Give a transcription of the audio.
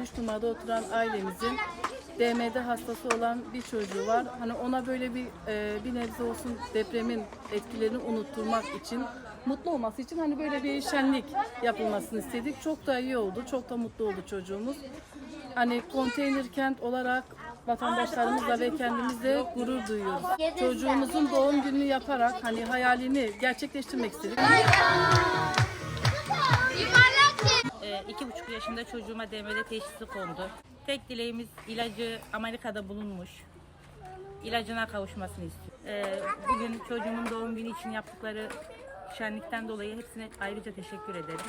53 numarada oturan ailemizin DMD hastası olan bir çocuğu var. Hani ona böyle bir e, bir nebze olsun depremin etkilerini unutturmak için, mutlu olması için hani böyle bir şenlik yapılmasını istedik. Çok da iyi oldu, çok da mutlu oldu çocuğumuz. Hani konteyner kent olarak vatandaşlarımızla ve kendimizle gurur duyuyoruz. Çocuğumuzun doğum gününü yaparak hani hayalini gerçekleştirmek istedik. Yaşında çocuğuma DMD teşhisi kondu. Tek dileğimiz ilacı Amerika'da bulunmuş. İlacına kavuşmasını istiyor. Ee, bugün çocuğumun doğum günü için yaptıkları şenlikten dolayı hepsine ayrıca teşekkür ederim.